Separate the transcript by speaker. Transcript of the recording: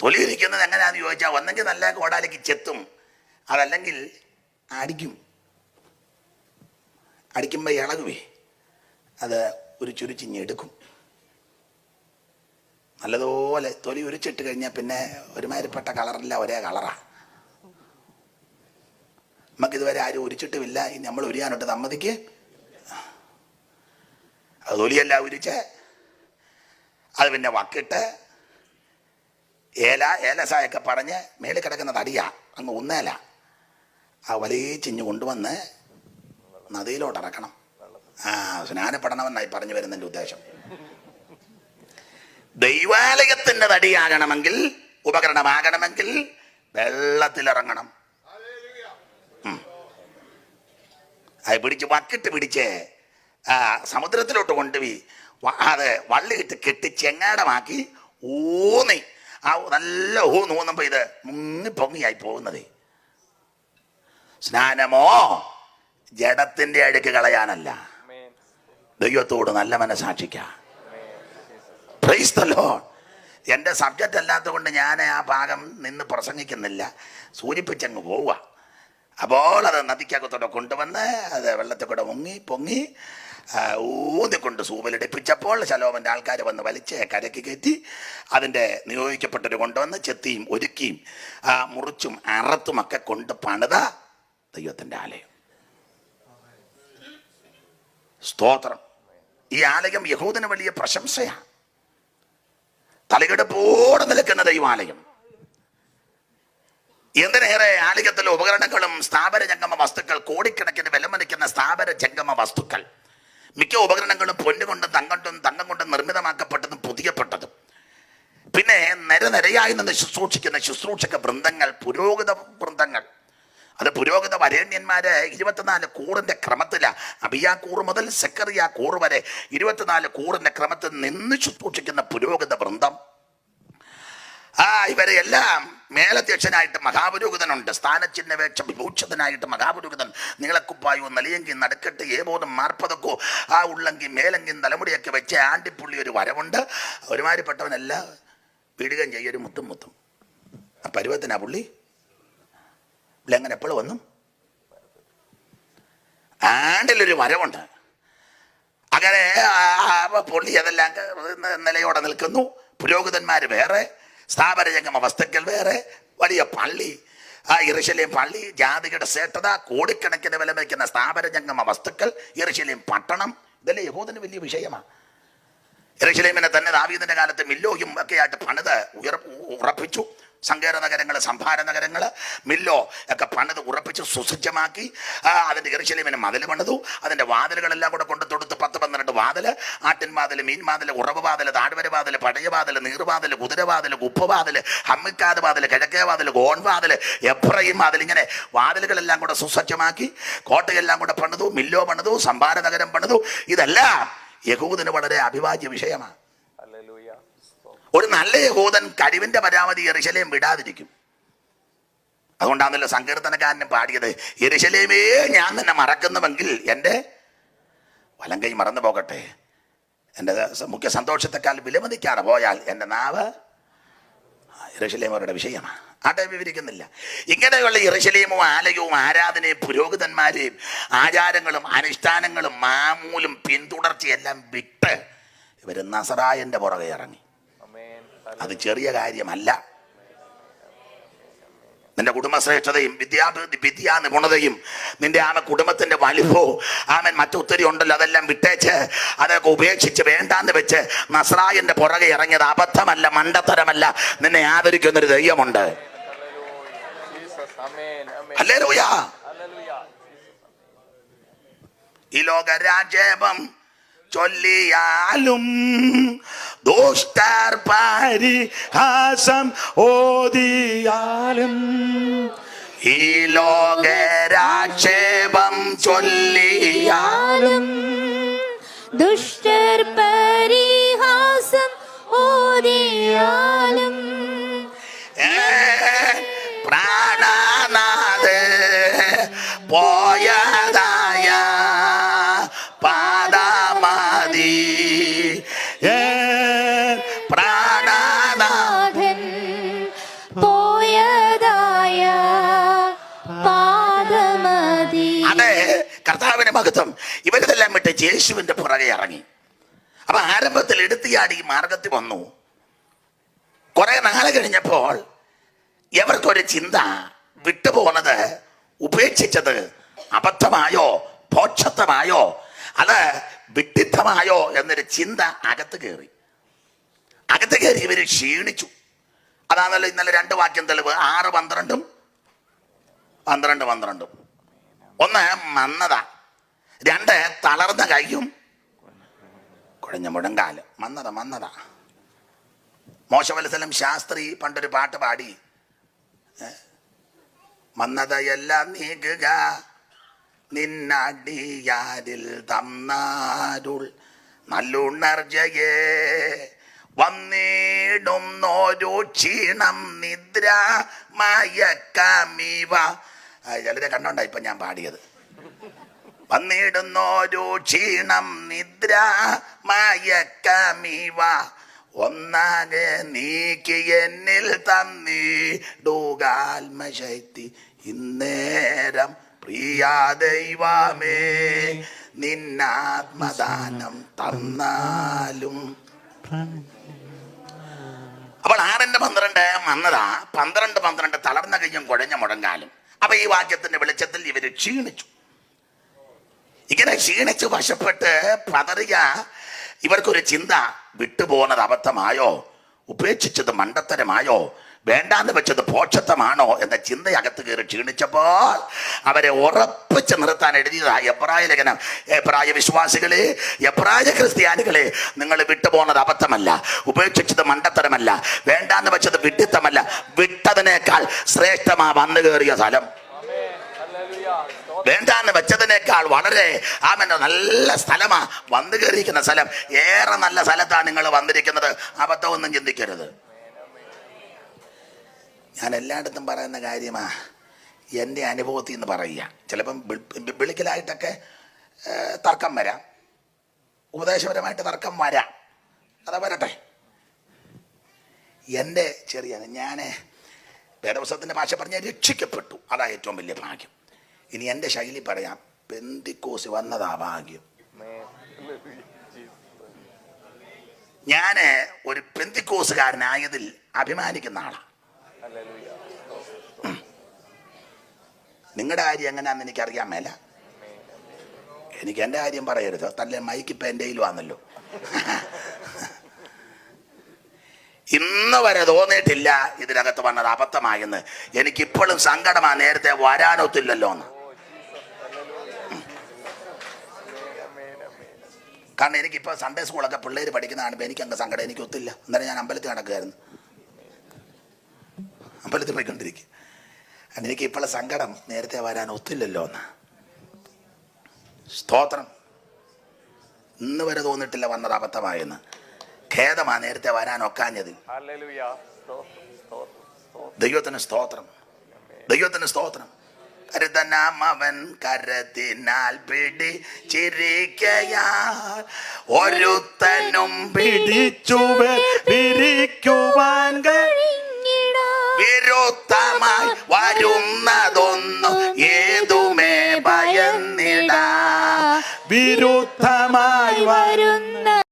Speaker 1: തൊലി എങ്ങനെയാണെന്ന് ചോദിച്ചാൽ ഒന്നെങ്കിൽ നല്ല കോടാലിക്ക് ചെത്തും. അതല്ലെങ്കിൽ അടിക്കും. അടിക്കുമ്പോൾ ഇളകുവേ. അത് ഒരു ചുരുച്ചിഞ്ഞെടുക്കും നല്ലതുപോലെ തൊലി ഉരിച്ചിട്ട് കഴിഞ്ഞാൽ പിന്നെ ഒരുമാതിരിപ്പെട്ട കളറില്ല ഒരേ കളറാണ് നമുക്കിതുവരെ ആരും ഉരിച്ചിട്ടുമില്ല. ഇനി നമ്മൾ ഉരിയാനോട്ട് സമ്മതിക്ക്. അത് തൊലിയല്ല ഉരിച്ച് അത് പിന്നെ വക്കിട്ട് ഏല ഏലസായൊക്കെ പറഞ്ഞ് മേളിൽ കിടക്കുന്ന തടിയാ അങ്ങ് ഒന്നേല ആ വലിയ ചിഞ്ഞ് കൊണ്ടുവന്ന് നദിയിലോട്ട് ഇറക്കണം. ആ സ്നാനപ്പെടണമെന്നായി പറഞ്ഞു വരുന്നതിന്റെ ഉദ്ദേശം. ദൈവാലയത്തിന്റെ തടിയാകണമെങ്കിൽ ഉപകരണമാകണമെങ്കിൽ വെള്ളത്തിലിറങ്ങണം. അത് പിടിച്ച് വക്കിട്ട് പിടിച്ച് സമുദ്രത്തിലോട്ട് കൊണ്ടുപോയി അത് വള്ളിയിട്ട് കെട്ടി ചെങ്ങാടമാക്കി ഊന്നി. ആ നല്ല ഹൂ ഊന്നുമ്പോ ഇത് മുങ്ങി പൊങ്ങിയായി പോകുന്നത്. സ്നാനമോ? ജഡത്തിന്റെ അടുക്ക് കളയാനല്ല. ദൈവത്തോട് നല്ല മനസാക്ഷിക്കാം. എന്റെ സബ്ജക്റ്റ് അല്ലാത്തത് കൊണ്ട് ഞാൻ ആ ഭാഗം നിന്ന് പ്രസംഗിക്കുന്നില്ല. സൂചിപ്പിച്ചങ്ങ് പോവുക. അപ്പോൾ അത് നദിക്കകത്തോടെ കൊണ്ടുവന്ന് അത് വെള്ളത്തിൽ കൂടെ മുങ്ങി പൊങ്ങി ഊന്നിക്കൊണ്ട് സൂമിലടിപ്പിച്ചപ്പോൾ ശലോമന്റെ ആൾക്കാർ വന്ന് വലിച്ച് കരയ്ക്ക് കയറ്റി അതിന്റെ നിയോഗിക്കപ്പെട്ടവർ കൊണ്ടുവന്ന് ചെത്തിയും ഒരുക്കിയും മുറിച്ചും അറത്തുമൊക്കെ കൊണ്ട് പണിത ദൈവത്തിന്റെ ആലയം. സ്തോത്രം. ഈ ആലയം യഹൂദന് വലിയ പ്രശംസയാണ്. തലകെടുപ്പോടെ നിൽക്കുന്ന ദൈവാലയം. എന്തിനേറെ ആലയത്തിലെ ഉപകരണങ്ങളും സ്ഥാപന ജംഗമ വസ്തുക്കൾ കോടിക്കണക്കിന് വിലമതിക്കുന്ന സ്ഥാപന ജംഗമ വസ്തുക്കൾ. മിക്ക ഉപകരണങ്ങളും പൊന്നുകൊണ്ടും തങ്കട്ടും തങ്കം കൊണ്ടും നിർമ്മിതമാക്കപ്പെട്ടതും പുതിയപ്പെട്ടതും. പിന്നെ നിരനിരയായി നിന്ന് ശുശ്രൂഷിക്കുന്ന ശുശ്രൂഷക വൃന്ദങ്ങൾ പുരോഗത വൃന്ദങ്ങൾ. അത് പുരോഗത വരേണ്യന്മാര് ഇരുപത്തിനാല് കൂറിന്റെ ക്രമത്തില. അബിയാ കൂറ് മുതൽ സെക്കറിയ കൂറ് വരെ ഇരുപത്തിനാല് കൂറിന്റെ ക്രമത്തിൽ നിന്ന് ശുശ്രൂഷിക്കുന്ന പുരോഗത വൃന്ദം. ആ ഇവരെ എല്ലാം മേലധ്യക്ഷനായിട്ട് മഹാപുരോഹിതനുണ്ട്. സ്ഥാനചിഹ്നവേക്ഷ വിഭൂക്ഷതനായിട്ട് മഹാപുരോഹിതൻ. നീളക്കുപ്പായോ നലിയെങ്കിൽ ഏ ബോധം മാർപ്പതക്കോ ആ ഉള്ളെങ്കിൽ മേലെങ്കിൽ തലമുടിയൊക്കെ വെച്ച് ആണ്ടിപ്പുള്ളി ഒരു വരവുണ്ട്. ഒരുമാതിരിപ്പെട്ടവനെല്ലാം വീടുകയും ചെയ്യൊരു മുത്തും മുത്തും. ആ പരുവത്തിനാ പുള്ളി? പുള്ളി അങ്ങനെ എപ്പോഴും വന്നു. ആണ്ടിലൊരു വരവുണ്ട്. അങ്ങനെ പുള്ളി അതെല്ലാം നിലയോടെ നിൽക്കുന്നു. പുരോഹിതന്മാർ വേറെ. സ്ഥാപനജംഗമ വസ്തുക്കൾ വേറെ വലിയ പള്ളി. ആ ഇറിശലേം പള്ളി ജാതികളുടെ ശ്രേഷ്ഠത കോടിക്കണക്കിന് വില വയ്ക്കുന്ന സ്ഥാപനജംഗമ വസ്തുക്കൾ ഇറിശലേം പട്ടണം ഇതല്ലേ യഹൂദന് വലിയ വിഷയമാണ് എറുശലേമിനെ തന്നെ ദാവീദിന്റെ കാലത്ത് മില്ലോയും ഒക്കെ ആയിട്ട് പണിത് ഉയർ ഉറപ്പിച്ചു. സങ്കേര നഗരങ്ങൾ സംഭാര നഗരങ്ങൾ മില്ലോ ഒക്കെ പണിത് ഉറപ്പിച്ച് സുസജ്ജമാക്കി. അതിന്റെ എറുശലേമിന് മതിൽ പണിതു. അതിന്റെ വാതിലുകളെല്ലാം കൂടെ കൊണ്ടു തൊടുത്ത് പത്ത് പന്ത്രണ്ട് വാതിൽ. ആട്ടിൻവാതിൽ മീൻവാതിൽ മീൻ താഴ്വരവാതിൽ ഉറവ് നീർവാതിൽ താഴ്വര വാതിൽ ഹമ്മിക്കാത് വാതിൽ കിഴക്കേ വാതിൽ ഗോൺവാതിൽ എബ്രഹിം വാതിൽ ഇങ്ങനെ വാതിലുകളെല്ലാം കൂടെ സുസജ്ജമാക്കി. കോട്ടയെല്ലാം കൂടെ പണിതു മില്ലോ പണിതു സംഭാര നഗരം പണിതു. ഇതെല്ലാം യഹൂദിന് വളരെ അഭിവാജ്യ വിഷയമാണ്. ഒരു നല്ല യഹൂദൻ കഴിവിന്റെ പരാമതി എറിശലേം വിടാതിരിക്കും. അതുകൊണ്ടാണല്ലോ സങ്കീർത്തനക്കാരനും പാടിയത് എരിശലേമേ ഞാൻ തന്നെ മറക്കുന്നുവെങ്കിൽ എന്റെ വലം കൈ മറന്നു പോകട്ടെ. എന്റെ മുഖ്യ സന്തോഷത്തെക്കാൾ വിലമതിക്കാതെ പോയാൽ എന്റെ നാവ് ഇറശലേം അവരുടെ വിഷയമാണ്. ആട്ടെ വിവരിക്കുന്നില്ല. ഇങ്ങനെയുള്ള ഇറശലേമും ആലയവും ആരാധനയും പുരോഹിതന്മാരെയും ആചാരങ്ങളും അനുഷ്ഠാനങ്ങളും മാമൂലും പിന്തുടർച്ചയെല്ലാം വിട്ട് ഇവർ നസറായന്റെ പുറകെ ഇറങ്ങി. അത് ചെറിയ കാര്യമല്ല. നിന്റെ കുടുംബശ്രേഷ്ഠതയും വിദ്യാ വിദ്യാ നിപുണതയും നിന്റെ ആമ കുടുംബത്തിന്റെ വലിപ്പവും ആമൻ മറ്റൊത്തിരി ഉണ്ടല്ലോ അതെല്ലാം വിട്ടേച്ച് അതൊക്കെ ഉപേക്ഷിച്ച് വേണ്ടാന്ന് വെച്ച് നസ്രായന്റെ പുറകെ ഇറങ്ങിയത് അബദ്ധമല്ല മണ്ടത്തരമല്ല. നിന്നെ ആദരിക്കുന്നൊരു ദൈവമുണ്ട്. അല്ലേ ഈ ലോകരാജേപം ചൊല്ലിയാലും ദുഷ്ടർ പരിഹാസം ഓതിയാലും ഈ ലോകരാക്ഷേപം ചൊല്ലിയാലും
Speaker 2: ദുഷ്ടർ പരിഹാസം ഓതിയാലും
Speaker 1: കർത്താവിന് മഹത്വം. ഇവരിതെല്ലാം വിട്ട് യേശുവിന്റെ പുറകെ ഇറങ്ങി. അപ്പൊ ആരംഭത്തിൽ എടുത്തിയാടി ഈ മാർഗത്തിൽ വന്നു. കുറെ നാളെ കഴിഞ്ഞപ്പോൾ എവർക്കൊരു ചിന്ത വിട്ടുപോകുന്നത് ഉപേക്ഷിച്ചത് അബദ്ധമായോ പോക്ഷത്വമായോ അത് വിട്ടിത്തമായോ എന്നൊരു ചിന്ത അകത്ത് കയറി. അകത്ത് കയറി ഇവർ ക്ഷീണിച്ചു. അതാണല്ലോ ഇന്നലെ രണ്ട് വാക്യം തെളിവ്. ആറ് പന്ത്രണ്ടും പന്ത്രണ്ട് പന്ത്രണ്ടും. ഒന്ന് മന്നത രണ്ട് തളർന്ന കൈയും കുഴഞ്ഞ മുടങ്കാൽ മന്നത മന്നത മോശവത്സലം ശാസ്ത്രി പണ്ടൊരു പാട്ട് പാടി? മന്നതയെല്ലാം നീക്കുക. നിന്നടിയാരിൽ തന്നാരുൾ നല്ലുണർജയേ. വന്നിടുന്നോരു ക്ഷീണം നിദ്ര മയക്കമീവ. ചിലരെ കണ്ടോണ്ടാ ഇപ്പൊ ഞാൻ പാടിയത്. വന്നിടുന്നോരു ക്ഷീണം നിദ്ര മയക്കമീവ ഒന്നാകെ നീക്കി എന്നിൽ തന്നിടുകാത്മശക്തി. ഇന്നേരം പ്രിയ ദൈവമേ നിന്നാത്മദാനം തന്നാലും. അപ്പോൾ ആറിന്റെ പന്ത്രണ്ട് വന്നതാ പന്ത്രണ്ട് പന്ത്രണ്ട് തളർന്ന കയ്യും കുഴഞ്ഞ മുടങ്ങാലും അപ്പൊ ഈ വാക്യത്തിന്റെ വെളിച്ചത്തിൽ ഇവർ ക്ഷീണിച്ചു. ഇങ്ങനെ ക്ഷീണിച്ച് വശപ്പെട്ട് പതറിയ ഇവർക്കൊരു ചിന്ത വിട്ടുപോകുന്നത് അബദ്ധമായോ? ഉപേക്ഷിച്ചത് മണ്ടത്തരമായോ? വേണ്ടാന്ന് വെച്ചത് പോക്ഷത്വമാണോ എന്ന ചിന്ത അകത്ത് കയറി ക്ഷീണിച്ചപ്പോൾ അവരെ ഉറപ്പിച്ച് നിർത്താൻ എഴുതിയതാ എബ്രായ ലേഖനം. എബ്രായ വിശ്വാസികളെ എബ്രായ ക്രിസ്ത്യാനികളെ നിങ്ങൾ വിട്ടുപോകുന്നത് അബദ്ധമല്ല ഉപേക്ഷിച്ചത് മണ്ടത്തരമല്ല വേണ്ടാന്ന് വെച്ചത് വിഡിത്തമല്ല വിട്ടതിനേക്കാൾ ശ്രേഷ്ഠമാ വന്നു കയറിയ സ്ഥലം. വേണ്ടാന്ന് വെച്ചതിനേക്കാൾ വളരെ ആമന്റെ നല്ല സ്ഥലമാ വന്നു കയറിയിരിക്കുന്ന സ്ഥലം. ഏറെ നല്ല സ്ഥലത്താണ് നിങ്ങൾ വന്നിരിക്കുന്നത്. അബദ്ധമൊന്നും ചിന്തിക്കരുത്. ഞാൻ എല്ലായിടത്തും പറയുന്ന കാര്യമാ എന്റെ അനുഭവത്തിൽ നിന്ന് പറയുക. ചിലപ്പം വിളിക്കലായിട്ടൊക്കെ തർക്കം വരാം. ഉപദേശപരമായിട്ട് തർക്കം വരാം. അതാ വരട്ടെ. എന്റെ ചെറിയ ഞാൻ വേദപുസ്തകത്തിന്റെ ഭാഷ പറഞ്ഞാൽ രക്ഷിക്കപ്പെട്ടു. അതാണ് ഏറ്റവും വലിയ ഭാഗ്യം. ഇനി എന്റെ ശൈലി പറയാം പെന്തിക്കോസ് വന്നതാ ഭാഗ്യം. ഞാൻ ഒരു പെന്തിക്കോസുകാരനായതിൽ അഭിമാനിക്കുന്ന ആളാണ്. നിങ്ങളുടെ കാര്യം എങ്ങനെയാണെന്ന് എനിക്കറിയാൻ മേല. എനിക്ക് എന്റെ കാര്യം പറയരുത്. തല്ല മൈക്ക് ഇപ്പം കയ്യിൽ വന്നല്ലോ ഇന്ന് വരെ തോന്നിയിട്ടില്ല ഇതിനകത്ത് വന്നത് അബദ്ധമായെന്ന്. എനിക്കിപ്പോഴും സങ്കടമാ നേരത്തെ വരാനൊത്തില്ലല്ലോ എന്ന്. കാരണം എനിക്കിപ്പോൾ സൺഡേ സ്കൂളൊക്കെ പിള്ളേർ പഠിക്കുന്ന കാണുമ്പോൾ എനിക്ക് അങ്ങ് സങ്കടം. എനിക്ക് ഒത്തില്ല. അന്നേരം ഞാൻ അമ്പലത്തിൽ നടക്കുകയായിരുന്നു അമ്പലത്തിൽ പോയിക്കൊണ്ടിരിക്കും അങ്ങനെ എനിക്ക് ഇപ്പോൾ സങ്കടം നേരത്തെ വരാൻ ഒത്തില്ലല്ലോ എന്ന് സ്തോത്രം. ഇന്ന് വരെ തോന്നിട്ടില്ല വന്നത് അബദ്ധമായെന്ന്. ഖേദമാ നേരത്തെ വരാൻ
Speaker 3: ഒക്കാഞ്ഞത്.
Speaker 1: ദൈവത്തിന് സ്തോത്രം. ദൈവത്തിന് സ്തോത്രം. കരുതനാം അവൻ പിടി പിടിച്ചിരിക്കയാൽ ഒരുത്തനും പിടിച്ചു